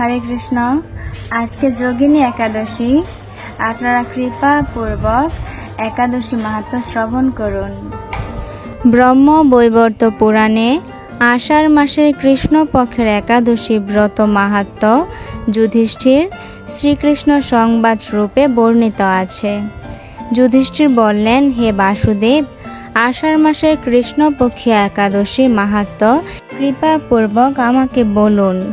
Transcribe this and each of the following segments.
হরে কৃষ্ণ। আজকে যোগিনী একাদশী। আপনারা কৃপা পূর্বক একাদশী মাহাত্ম শ্রবণ করুন। ব্রহ্ম বৈবর্ত পুরাণে আষাঢ় মাসের কৃষ্ণপক্ষের একাদশী ব্রত মাহাত্ম যুধিষ্ঠির শ্রীকৃষ্ণ সংবাদ রূপে বর্ণিত আছে। যুধিষ্ঠির বললেন, হে বাসুদেব, আষাঢ় মাসের কৃষ্ণপক্ষী একাদশী মাহাত্ম কৃপাপূর্বক আমাকে বলুন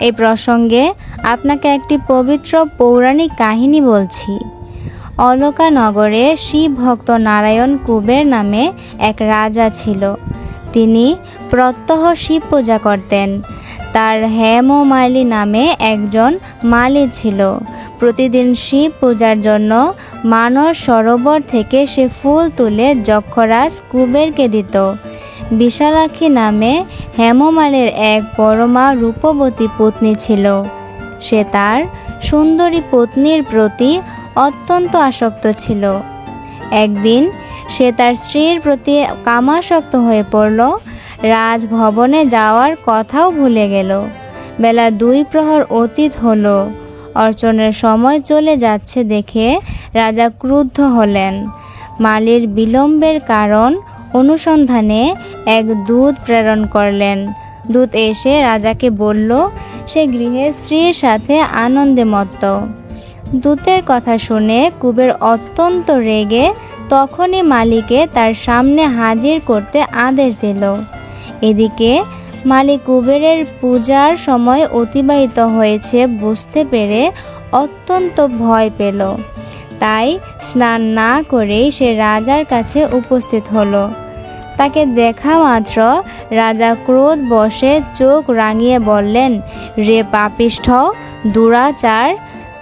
এই প্রসঙ্গে আপনাকে একটি পবিত্র পৌরাণিক কাহিনী বলছি। অলকা নগরে শিব ভক্ত নারায়ণ কুবের নামে এক রাজা ছিল। তিনি প্রত্যহ শিব পূজা করতেন। তার হেমমালি নামে একজন মালি ছিল। প্রতিদিন শিব পূজার জন্য মানস সরোবর থেকে সে ফুল তুলে যক্ষরাজ কুবেরকে দিত। বিশালাক্ষী নামে হেমমালের এক পরমা রূপবতী পত্নী ছিল। সে তার সুন্দরী পত্নীর প্রতি অত্যন্ত আসক্ত ছিল। একদিন সে তার স্ত্রীর প্রতি কামাসক্ত হয়ে পড়ল। রাজভবনে যাওয়ার কথাও ভুলে গেল। বেলা দুই প্রহর অতীত হলো। অর্চনের সময় চলে যাচ্ছে দেখে রাজা ক্রুদ্ধ হলেন। মালির বিলম্বের কারণ অনুসন্ধানে এক দূত প্রেরণ করলেন। দূত এসে রাজাকে বলল, সে গৃহে স্ত্রীর সাথে আনন্দে মত্ত। দূতের কথা শুনে কুবের অত্যন্ত রেগে তখনই মালিকে তার সামনে হাজির করতে আদেশ দিল। এদিকে মালিক কুবেরের পূজার সময় অতিবাহিত হয়েছে বুঝতে পেরে অত্যন্ত ভয় পেল। তাই স্নান না করেই সে রাজার কাছে উপস্থিত হলো। তাকে দেখা মাত্র রাজা ক্রোধ বসে চোখ রাঙিয়ে বললেন, রে পাপিষ্ঠ, দুরাচার,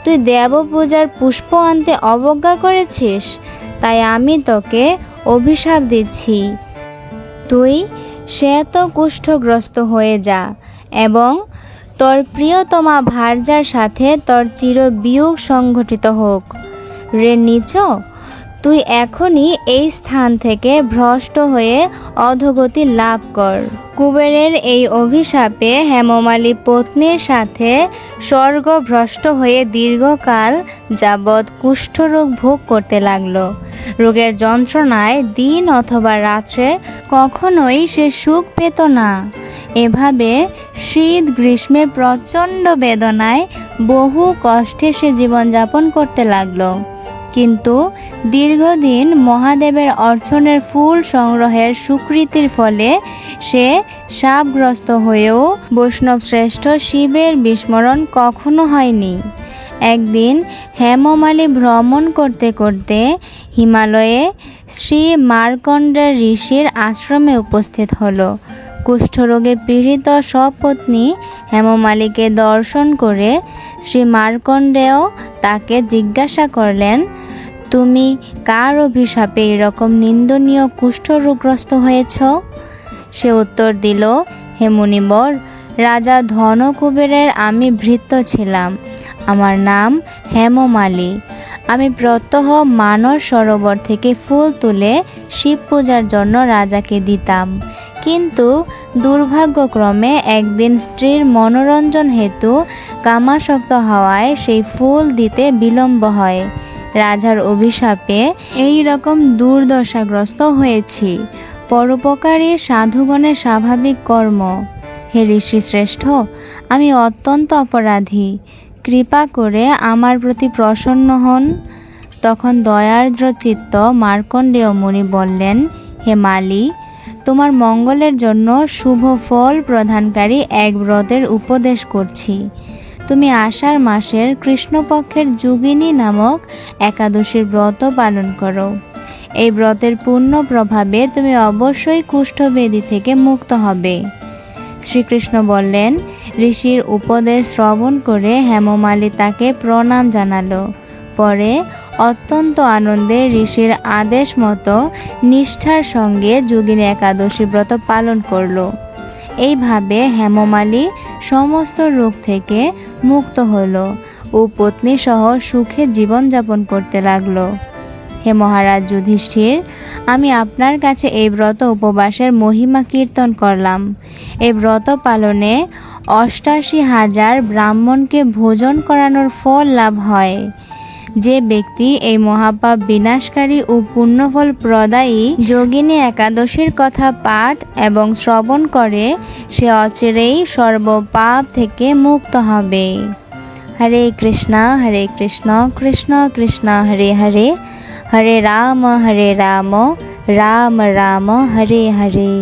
তুই দেবপূজার পুষ্প আনতে অবজ্ঞা করেছিস? তাই আমি তোকে অভিশাপ দিচ্ছি। তুই শ্বেত কুষ্ঠগ্রস্ত হয়ে যা এবং তোর প্রিয়তমা ভার্যার সাথে তোর চির বিয়োগ সংঘটিত হোক। রে নিচ তুই এখনই এই স্থান থেকে ভ্রষ্ট হয়ে অধগতি লাভ কর। কুবেরের এই অভিশাপে হেমমালী পত্নীর সাথে স্বর্গ ভ্রষ্ট হয়ে দীর্ঘকাল যাবৎ কুষ্ঠরোগ ভোগ করতে লাগল। রোগের যন্ত্রণায় দিন অথবা রাত্রে কখনোই সে সুখ পেত না। এভাবে শীত, গ্রীষ্মে প্রচণ্ড বেদনায় বহু কষ্টে সে জীবনযাপন করতে লাগল। কিন্তু দীর্ঘদিন মহাদেবের অর্চনের ফুল সংগ্রহের স্বীকৃতির ফলে সে সাপগ্রস্ত হয়েও বৈষ্ণব শ্রেষ্ঠ শিবের বিস্মরণ কখনো হয়নি। একদিন হেমমালী ভ্রমণ করতে করতে হিমালয়ে শ্রী মার্কণ্ডের ঋষির আশ্রমে উপস্থিত হলো। কুষ্ঠরোগে পীড়িত সপত্নী হেমমালীকে দর্শন করে শ্রী মার্কণ্ডেয় তাকে জিজ্ঞাসা করলেন, তুমি কার অভিশাপে এরকম নিন্দনীয় কুষ্ঠরোগগ্রস্ত হয়েছ? সে উত্তর দিল, হে মুনিবর, রাজা ধনকুবেরের আমি ভৃত্য ছিলাম। আমার নাম হেমমালী। আমি প্রত্যহ মানস সরোবর থেকে ফুল তুলে শিব পূজার জন্য রাজাকে দিতাম। কিন্তু দুর্ভাগ্যক্রমে একদিন স্ত্রীর মনোরঞ্জন হেতু কামাসক্ত হওয়ায় সেই ফুল দিতে বিলম্ব হয়। রাজার অভিশাপে এই রকম দুর্দশাগ্রস্ত হয়েছি। পরোপকারী সাধুগণের স্বাভাবিক কর্ম। হে ঋষি শ্রেষ্ঠ, আমি অত্যন্ত অপরাধী। কৃপা করে আমার প্রতি প্রসন্ন হন। তখন দয়ার্দ্র চিত্ত মার্কণ্ডেয় মুনি বললেন, হে মালি তোমার মঙ্গলের জন্য শুভ ফল প্রদানকারী এক ব্রতের উপদেশ করছি। তুমি আষাঢ় মাসের কৃষ্ণপক্ষের যুগিনী নামক একাদশীর ব্রত পালন করো। এই ব্রতের পূর্ণ প্রভাবে তুমি অবশ্যই কুষ্ঠবেদী থেকে মুক্ত হবে। শ্রীকৃষ্ণ বললেন, ঋষির উপদেশ শ্রবণ করে হেমমালী তাকে প্রণাম জানালো। পরে অত্যন্ত আনন্দে ঋষির আদেশ মতো নিষ্ঠার সঙ্গে যোগিনী একাদশী ব্রত পালন করল। এইভাবে হেমমালী সমস্ত রোগ থেকে মুক্ত হলো ও পত্নী সহ সুখে জীবনযাপন করতে লাগল। হে মহারাজ যুধিষ্ঠির, আমি আপনার কাছে এই ব্রত উপবাসের মহিমা কীর্তন করলাম। এই ব্রত পালনে অষ্টাশি হাজার ব্রাহ্মণকে ভোজন করানোর ফল লাভ হয়। যে ব্যক্তি এই মহাপাপ বিনাশকারী ও পুণ্যফল প্রদায়ী যোগিনী একাদশীর কথা পাঠ এবং শ্রবণ করে, সে অচিরেই সর্বপাপ থেকে মুক্ত হবে। হরে কৃষ্ণ হরে কৃষ্ণ কৃষ্ণ কৃষ্ণ, হরে হরে। হরে রাম হরে রাম রাম রাম, হরে হরে।